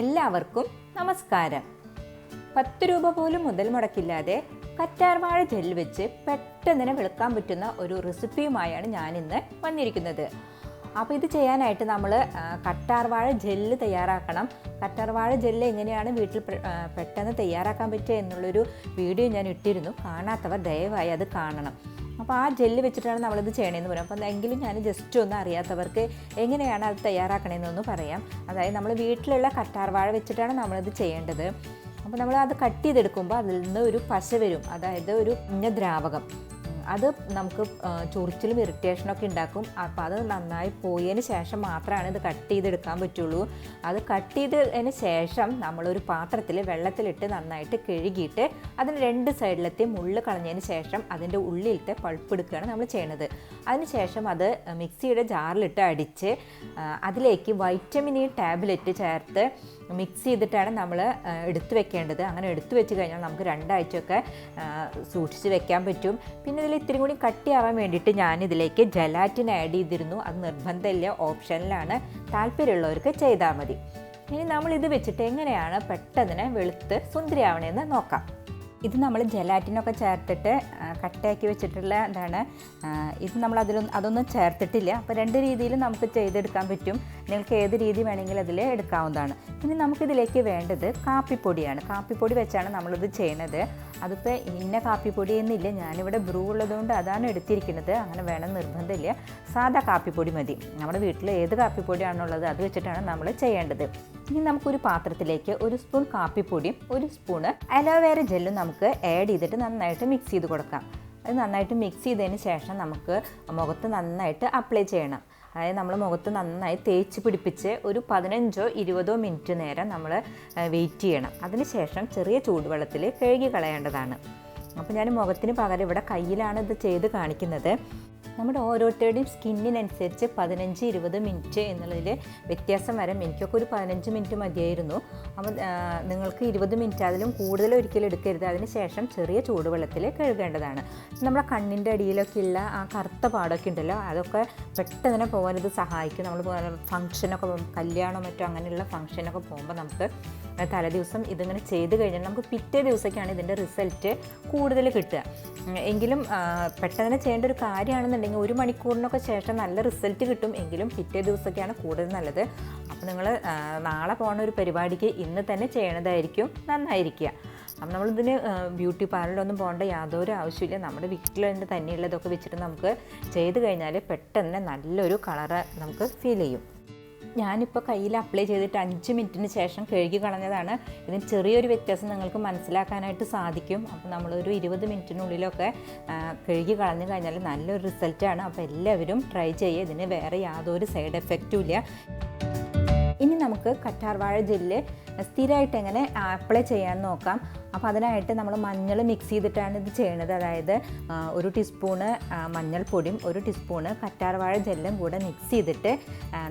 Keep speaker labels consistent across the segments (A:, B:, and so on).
A: എല്ലാവർക്കും നമസ്കാരം. പത്ത് രൂപ പോലും മുതൽ മുടക്കില്ലാതെ കറ്റാർവാഴ ജെൽ വെച്ച് പെട്ടെന്ന് വെളുക്കാൻ പറ്റുന്ന ഒരു റെസിപ്പിയുമായാണ് ഞാൻ ഇന്ന് വന്നിരിക്കുന്നത്. അപ്പോൾ ഇത് ചെയ്യാനായിട്ട് നമ്മൾ കറ്റാർവാഴ ജെല്ല് തയ്യാറാക്കണം. കറ്റാർവാഴ ജെല്ല് എങ്ങനെയാണ് വീട്ടിൽ പെട്ടെന്ന് തയ്യാറാക്കാൻ പറ്റുക എന്നുള്ളൊരു വീഡിയോ ഞാൻ ഇട്ടിരുന്നു. കാണാത്തവർ ദയവായി അത് കാണണം. അപ്പോൾ ആ ജെല്ല് വെച്ചിട്ടാണ് നമ്മളിത് ചെയ്യണമെന്ന് പറയും അപ്പോൾ എങ്കിലും ഞാൻ ജസ്റ്റ് ഒന്ന് അറിയാത്തവർക്ക് എങ്ങനെയാണ് അത് തയ്യാറാക്കണമെന്നൊന്ന് പറയാം. അതായത് നമ്മൾ വീട്ടിലുള്ള കറ്റാർവാഴ വെച്ചിട്ടാണ് നമ്മളിത് ചെയ്യേണ്ടത്. അപ്പോൾ നമ്മൾ അത് കട്ട് ചെയ്തെടുക്കുമ്പോൾ അതിൽ നിന്ന് ഒരു പശ വരും. അതായത് ഒരു ദ്രാവകം. അത് നമുക്ക് ചൊറിച്ചിലും ഇറിറ്റേഷനൊക്കെ ഉണ്ടാക്കും. അപ്പോൾ അത് നന്നായി പോയതിന് ശേഷം മാത്രമാണ് ഇത് കട്ട് ചെയ്തെടുക്കാൻ പറ്റുള്ളൂ. അത് കട്ട് ചെയ്തതിന് ശേഷം നമ്മളൊരു പാത്രത്തിൽ വെള്ളത്തിലിട്ട് നന്നായിട്ട് കഴുകിയിട്ട് അതിന് രണ്ട് സൈഡിലത്തെ മുള്ള് കളഞ്ഞതിന് ശേഷം അതിന്റെ ഉള്ളിലത്തെ പൾപ്പ് എടുക്കുകയാണ് നമ്മൾ ചെയ്യണത്. അതിന് ശേഷം അത് മിക്സിയുടെ ജാറിലിട്ട് അടിച്ച് അതിലേക്ക് വൈറ്റമിൻ ഇ ടാബ്ലറ്റ് ചേർത്ത് മിക്സ് ചെയ്തിട്ടാണ് നമ്മൾ എടുത്തു വെക്കേണ്ടത്. അങ്ങനെ എടുത്തു വെച്ച് കഴിഞ്ഞാൽ നമുക്ക് രണ്ടാഴ്ചയൊക്കെ സൂക്ഷിച്ച് വെക്കാൻ പറ്റും. പിന്നെ ഇതിൽ ഇത്തിരി കൂടി കട്ടിയാവാൻ വേണ്ടിയിട്ട് ഞാനിതിലേക്ക് ജലാറ്റിൻ ആഡ് ചെയ്തിരുന്നു. അത് നിർബന്ധമില്ല ഓപ്ഷനിലാണ് താല്പര്യമുള്ളവർക്ക് ചെയ്താൽ മതി. ഇനി നമ്മൾ ഇത് വെച്ചിട്ട് എങ്ങനെയാണ് പെട്ടെന്ന് വെളുത്ത് സുന്ദരിയാവണമെന്ന് നോക്കാം. ഇത് നമ്മൾ ജലാറ്റിനൊക്കെ ചേർത്തിട്ട് കട്ടയാക്കി വെച്ചിട്ടുള്ള ഇതാണ്. ഇത് നമ്മൾ അതിലൊന്നും അതൊന്നും ചേർത്തിട്ടില്ല. അപ്പോൾ രണ്ട് രീതിയിൽ നമുക്ക് ചെയ്തെടുക്കാൻ പറ്റും. നിങ്ങൾക്ക് ഏത് രീതി വേണമെങ്കിലും അതിൽ എടുക്കാവുന്നതാണ്. ഇനി നമുക്കിതിലേക്ക് വേണ്ടത് കാപ്പിപ്പൊടിയാണ്. കാപ്പിപ്പൊടി വെച്ചാണ് നമ്മളിത് ചെയ്യണത്. അതിപ്പോൾ ഇന്ന കാപ്പിപ്പൊടി എന്നില്ല. ഞാനിവിടെ ബ്രൂ ഉള്ളതുകൊണ്ട് അതാണ് എടുത്തിരിക്കുന്നത്. അങ്ങനെ വേണം നിർബന്ധമില്ല. സാധാ കാപ്പിപ്പൊടി മതി. നമ്മുടെ വീട്ടിൽ ഏത് കാപ്പിപ്പൊടിയാണുള്ളത് അത് വെച്ചിട്ടാണ് നമ്മൾ ചെയ്യേണ്ടത്. ഇനി നമുക്കൊരു പാത്രത്തിലേക്ക് ഒരു സ്പൂൺ കാപ്പിപ്പൊടിയും ഒരു സ്പൂണ് അലോവേര ജെല്ലും നമുക്ക് ആഡ് ചെയ്തിട്ട് നന്നായിട്ട് മിക്സ് ചെയ്ത് കൊടുക്കാം. അത് നന്നായിട്ട് മിക്സ് ചെയ്തതിന് ശേഷം നമുക്ക് മുഖത്ത് നന്നായിട്ട് അപ്ലൈ ചെയ്യണം. അതായത് നമ്മൾ മുഖത്ത് നന്നായി തേച്ച് പിടിപ്പിച്ച് ഒരു പതിനഞ്ചോ ഇരുപതോ മിനിറ്റ് നേരം നമ്മൾ വെയിറ്റ് ചെയ്യണം. അതിനുശേഷം ചെറിയ ചൂടുവെള്ളത്തിൽ കഴുകി കളയേണ്ടതാണ്. അപ്പോൾ ഞാൻ മുഖത്തിന് പകരം ഇവിടെ കയ്യിലാണ് ഇത് ചെയ്ത് കാണിക്കുന്നത്. നമ്മുടെ ഓരോരുത്തരുടെയും സ്കിന്നിനനുസരിച്ച് പതിനഞ്ച് ഇരുപത് മിനിറ്റ് എന്നുള്ളതിൽ വ്യത്യാസം വരാം എനിക്കൊക്കെ ഒരു പതിനഞ്ച് മിനിറ്റ് മതിയായിരുന്നു. അപ്പം നിങ്ങൾക്ക് ഇരുപത് മിനിറ്റ് അതിലും കൂടുതൽ ഒരിക്കലും എടുക്കരുത്. അതിന് ശേഷം ചെറിയ ചൂടുവെള്ളത്തിൽ കഴുകേണ്ടതാണ്. നമ്മുടെ കണ്ണിന്റെ അടിയിലൊക്കെ ഉള്ള ആ കറുത്ത പാടൊക്കെ ഉണ്ടല്ലോ അതൊക്കെ പെട്ടെന്ന് പോകാനത് സഹായിക്കും. നമ്മൾ ഫംഗ്ഷനൊക്കെ കല്യാണം മറ്റോ അങ്ങനെയുള്ള ഫംഗ്ഷനൊക്കെ പോകുമ്പോൾ നമുക്ക് തലേ ദിവസം ഇതിങ്ങനെ ചെയ്ത് കഴിഞ്ഞാൽ നമുക്ക് പിറ്റേ ദിവസമൊക്കെയാണ് ഇതിന്റെ റിസൾട്ട് കൂടുതൽ കിട്ടുക. എങ്കിലും പെട്ടെന്ന് ചെയ്യേണ്ട ഒരു കാര്യമാണെന്നുണ്ടെങ്കിൽ ഒരു മണിക്കൂറിനൊക്കെ ശേഷം നല്ല റിസൾട്ട് കിട്ടും. എങ്കിലും പിറ്റേ ദിവസമൊക്കെയാണ് കൂടുതൽ നല്ലത്. അപ്പോൾ നിങ്ങൾ നാളെ പോകുന്ന ഒരു പരിപാടിക്ക് ഇന്ന് തന്നെ ചെയ്യണതായിരിക്കും. നന്നായിരിക്കുക. അപ്പം നമ്മളിതിന് ബ്യൂട്ടി പാർലറിലൊന്നും പോകേണ്ട യാതൊരു ആവശ്യമില്ല നമ്മുടെ തന്നെ തന്നെയുള്ളതൊക്കെ വെച്ചിട്ട് നമുക്ക് ചെയ്ത് കഴിഞ്ഞാൽ പെട്ടെന്ന് നല്ലൊരു കളറ് നമുക്ക് ഫീൽ ചെയ്യും. ഞാനിപ്പോൾ കയ്യിൽ അപ്ലൈ ചെയ്തിട്ട് അഞ്ച് മിനിറ്റിന് ശേഷം കഴുകി കളഞ്ഞതാണ്. ഇതിന് ചെറിയൊരു വ്യത്യാസം നിങ്ങൾക്ക് മനസ്സിലാക്കാനായിട്ട് സാധിക്കും. അപ്പോൾ നമ്മളൊരു ഇരുപത് മിനിറ്റിനുള്ളിലൊക്കെ കഴുകി കളഞ്ഞു കഴിഞ്ഞാൽ നല്ലൊരു റിസൾട്ടാണ് അപ്പോൾ എല്ലാവരും ട്രൈ ചെയ്യുക ഇതിന് വേറെ യാതൊരു സൈഡ് എഫക്റ്റും ഇല്ല. ഇനി നമുക്ക് കറ്റാർവാഴ ജെല്ല് സ്ഥിരമായിട്ട് എങ്ങനെ അപ്ലൈ ചെയ്യാൻ നോക്കാം. അപ്പോൾ അതിനായിട്ട് നമ്മൾ മഞ്ഞൾ മിക്സ് ചെയ്തിട്ടാണ് ഇത് ചെയ്യണത്. അതായത് ഒരു ടീസ്പൂണ് മഞ്ഞൾപ്പൊടിയും ഒരു ടീസ്പൂണ് കറ്റാർവാഴ ജെല്ലും കൂടെ മിക്സ് ചെയ്തിട്ട്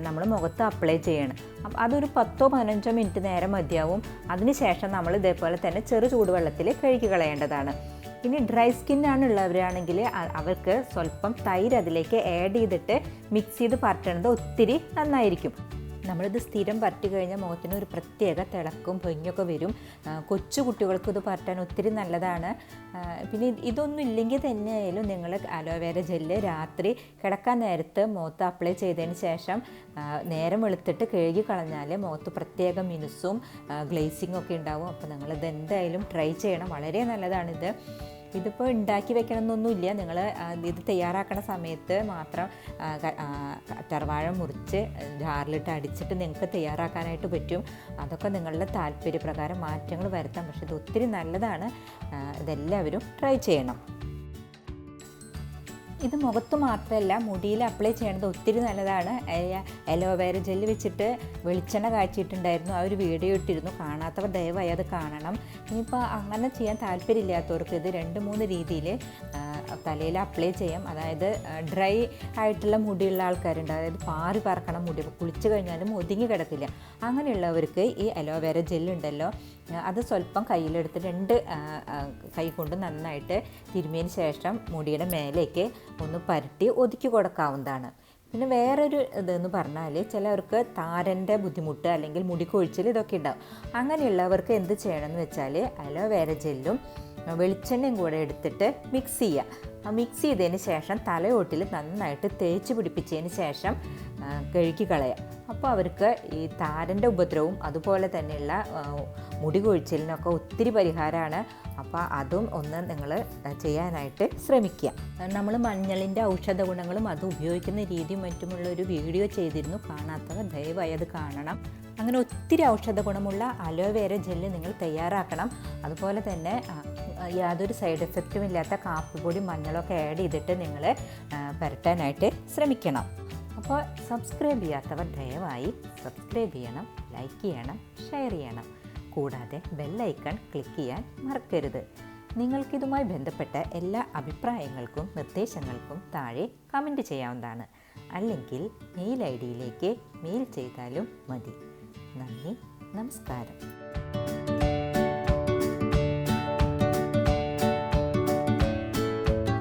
A: നമ്മൾ മുഖത്ത് അപ്ലൈ ചെയ്യണം. അപ്പം അതൊരു പത്തോ പതിനഞ്ചോ മിനിറ്റ് നേരം മതിയാവും. അതിനുശേഷം നമ്മൾ ഇതേപോലെ തന്നെ ചെറു ചൂടുവെള്ളത്തിൽ കഴുകി കളയേണ്ടതാണ്. ഇനി ഡ്രൈ സ്കിന്നാണ് ഉള്ളവരാണെങ്കിൽ അവർക്ക് സ്വല്പം തൈര് അതിലേക്ക് ആഡ് ചെയ്തിട്ട് മിക്സ് ചെയ്ത് പരട്ടണത് ഒത്തിരി നന്നായിരിക്കും. നമ്മളിത് സ്ഥിരം പരട്ടി കഴിഞ്ഞാൽ മുഖത്തിന് ഒരു പ്രത്യേക തിളക്കും പൊങ്ങൊക്കെ വരും. കൊച്ചു കുട്ടികൾക്ക് ഇത് പരട്ടാൻ ഒത്തിരി നല്ലതാണ്. പിന്നെ ഇതൊന്നും ഇല്ലെങ്കിൽ തന്നെയായാലും നിങ്ങൾ അലോവേര ജെല്ല് രാത്രി കിടക്കാൻ നേരത്ത് മുഖത്ത് അപ്ലൈ ചെയ്തതിന് ശേഷം നേരം വെളുത്തിട്ട് കഴുകി കളഞ്ഞാൽ മുഖത്ത് പ്രത്യേക മിനുസും ഗ്ലേസിങ്ങും ഒക്കെ ഉണ്ടാവും. അപ്പോൾ നിങ്ങളിത് എന്തായാലും ട്രൈ ചെയ്യണം. വളരെ നല്ലതാണിത്. ഇതിപ്പോൾ ഉണ്ടാക്കി വെക്കണമെന്നൊന്നുമില്ല. നിങ്ങൾ ഇത് തയ്യാറാക്കുന്ന സമയത്ത് മാത്രം കറ്റാർവാഴ മുറിച്ച് ജാറിലിട്ട് അടിച്ചിട്ട് നിങ്ങൾക്ക് തയ്യാറാക്കാനായിട്ട് പറ്റും. അതൊക്കെ നിങ്ങളുടെ താല്പര്യപ്രകാരം മാറ്റങ്ങൾ വരുത്താം. പക്ഷേ ഇത് ഒത്തിരി നല്ലതാണ്. ഇതെല്ലാവരും ട്രൈ ചെയ്യണം. ഇത് മുഖത്ത് മാത്രമല്ല മുടിയിൽ അപ്ലൈ ചെയ്യേണ്ടത് ഒത്തിരി നല്ലതാണ്. അലോവേര ജെല്ല് വെച്ചിട്ട് വെളിച്ചെണ്ണ കാച്ചിട്ടുണ്ടായിരുന്നു. ആ ഒരു വീഡിയോ ഇട്ടിരുന്നു. കാണാത്തവർ ദയവായി അത് കാണണം. ഇനിയിപ്പോൾ അങ്ങനെ ചെയ്യാൻ താല്പര്യമില്ലാത്തവർക്ക് ഇത് രണ്ട് മൂന്ന് രീതിയിൽ തലയിൽ അപ്ലൈ ചെയ്യാം. അതായത് ഡ്രൈ ആയിട്ടുള്ള മുടിയുള്ള ആൾക്കാരുണ്ട്. അതായത് പാറി പറക്കണ മുടി കുളിച്ചു കഴിഞ്ഞാലും ഒതുങ്ങി കിടക്കില്ല. അങ്ങനെയുള്ളവർക്ക് ഈ അലോവേര ജെല്ലുണ്ടല്ലോ അത് സ്വല്പം കയ്യിലെടുത്ത് രണ്ട് കൈ കൊണ്ട് നന്നായിട്ട് തിരുമിയതിന് ശേഷം മുടിയുടെ മേലേക്ക് ഒന്ന് പരട്ടി ഒതുക്കി കൊടുക്കാവുന്നതാണ്. പിന്നെ വേറൊരു ഇതെന്ന് പറഞ്ഞാൽ ചിലവർക്ക് താരന്റെ ബുദ്ധിമുട്ട് അല്ലെങ്കിൽ മുടി കൊഴിച്ചിൽ ഇതൊക്കെ ഉണ്ടാവും. അങ്ങനെയുള്ളവർക്ക് എന്ത് ചെയ്യണമെന്ന് വെച്ചാൽ അലോവേര ജെല്ലും വെളിച്ചെണ്ണയും കൂടെ എടുത്തിട്ട് മിക്സ് ചെയ്യുക ആ മിക്സ് ചെയ്തതിന് ശേഷം തലയോട്ടിൽ നന്നായിട്ട് തേച്ച് പിടിപ്പിച്ചതിന് ശേഷം കഴുകി കളയുക അപ്പോൾ അവർക്ക് ഈ താരന്റെ ഉപദ്രവവും അതുപോലെ തന്നെയുള്ള മുടി കൊഴിച്ചിലിനൊക്കെ ഒത്തിരി പരിഹാരമാണ് അപ്പോൾ അതും ഒന്ന് നിങ്ങൾ ചെയ്യാനായിട്ട് ശ്രമിക്കുക. നമ്മൾ മഞ്ഞളിന്റെ ഔഷധ ഗുണങ്ങളും അത് ഉപയോഗിക്കുന്ന രീതിയും മറ്റുമുള്ള ഒരു വീഡിയോ ചെയ്തിരുന്നു. കാണാത്തവർ ദയവായി അത് കാണണം. അങ്ങനെ ഒത്തിരി ഔഷധ ഗുണമുള്ള അലോവേര ജെല്ല് നിങ്ങൾ തയ്യാറാക്കണം. അതുപോലെ തന്നെ യാതൊരു സൈഡ് എഫക്റ്റും ഇല്ലാത്ത കാപ്പിപ്പൊടി മഞ്ഞളൊക്കെ ആഡ് ചെയ്തിട്ട് നിങ്ങൾ പരട്ടാനായിട്ട് ശ്രമിക്കണം. അപ്പോൾ സബ്സ്ക്രൈബ് ചെയ്യാത്തവർ ദയവായി സബ്സ്ക്രൈബ് ചെയ്യണം ലൈക്ക് ചെയ്യണം ഷെയർ ചെയ്യണം. കൂടാതെ ബെല്ലൈക്കൺ ക്ലിക്ക് ചെയ്യാൻ മറക്കരുത്. നിങ്ങൾക്കിതുമായി ബന്ധപ്പെട്ട എല്ലാ അഭിപ്രായങ്ങൾക്കും നിർദ്ദേശങ്ങൾക്കും താഴെ കമന്റ് ചെയ്യാവുന്നതാണ്. അല്ലെങ്കിൽ മെയിൽ ഐ ഡിയിലേക്ക് മെയിൽ ചെയ്താലും മതി. നന്ദി നമസ്കാരം.